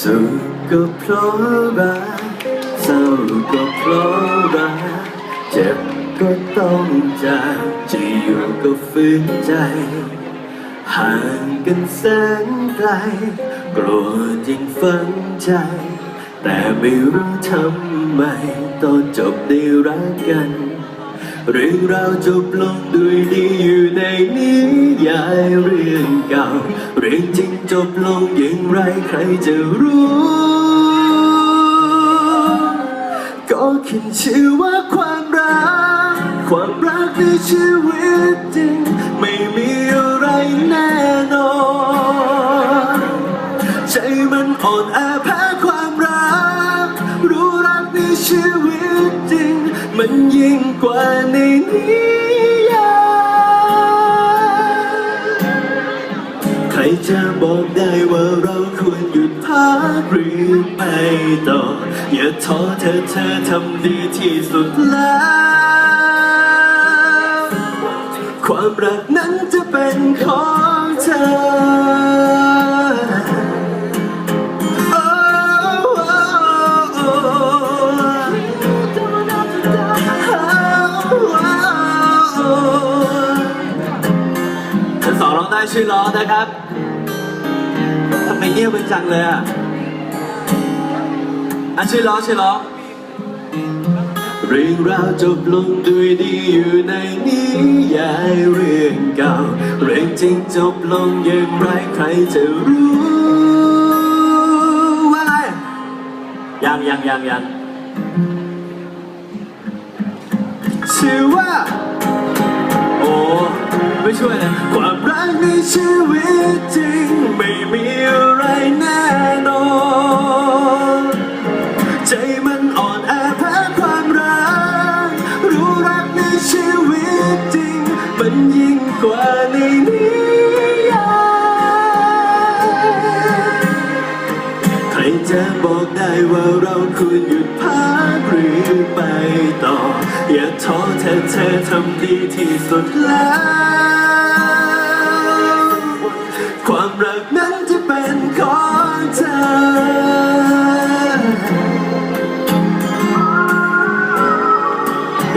สุขก็เพราะรักเศร้าก็เพราะรักเจ็บก็ต้องจากจะอยู่ก็ฝืนใจห่างกันแสนไกลโกรธยิ่งฝังใจ แต่ไม่รู้ทำไมต้องจบได้รักกัน เรื่องราวจบลงด้วยดีอยู่ในนิยายเรื่องเก่า เรื่องจริงจบลงอย่างไรใครจะรู้ ก็ขึ้นชื่อว่าความรัก ความรักในชีวิตจริง ไม่มีอะไรแน่นอนใจมันอ่อนแอแพ้ความรัก รู้รักในชีวิต มันยิ่งกว่าในนิยายใครจะบอกได้ว่าเราควรหยุดพักหรือไปต่อ อย่าท้อเธอเธอทำดีที่สุดแล้ว ความรักนั้นจะเป็นของเธอ ทั้งสองร้องได้ช่วยร้องนะครับทำไมเงียบเป็นจังเลยอะอะช่วยร้องช่วยร้องเรื่องราวจบลงด้วยดีอยู่ในนิยายเรื่องเก่า เรื่องจริงจบลงอย่างไรใครจะรู้ว่าอะไรยังยังยังยังชื่อว่า โอ้ ไม่ช่วยเลยความรัก ในชีวิตจริง ไม่มีอะไรแน่นอน ใจมันอ่อนแอแพ้ความรัก รู้รักในชีวิตจริง มันยิ่งกว่าในนิยายใครจะบอกได้ว่าเราควรหยุดพักหรือไปต่อ อย่าท้อเธอเธอทำดีที่สุดแล้ว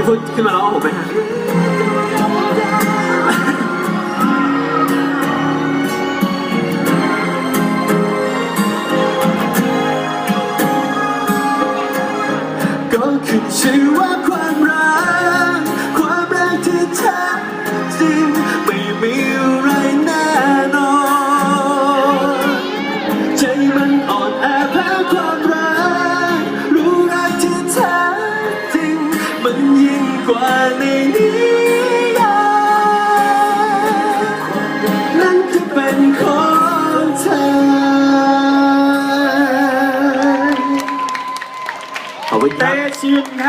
พี่พุทธขึ้นมาร้องผมไหมฮะก็ขึ้นชื่อว่าความรัก ความรักที่แท้จริงไม่มีอะไรแน่นอน ใจมันอ่อนแอแพ้ความ กว่าในนี้นั่นจะเป็นของเธอเาไว้ตะชิน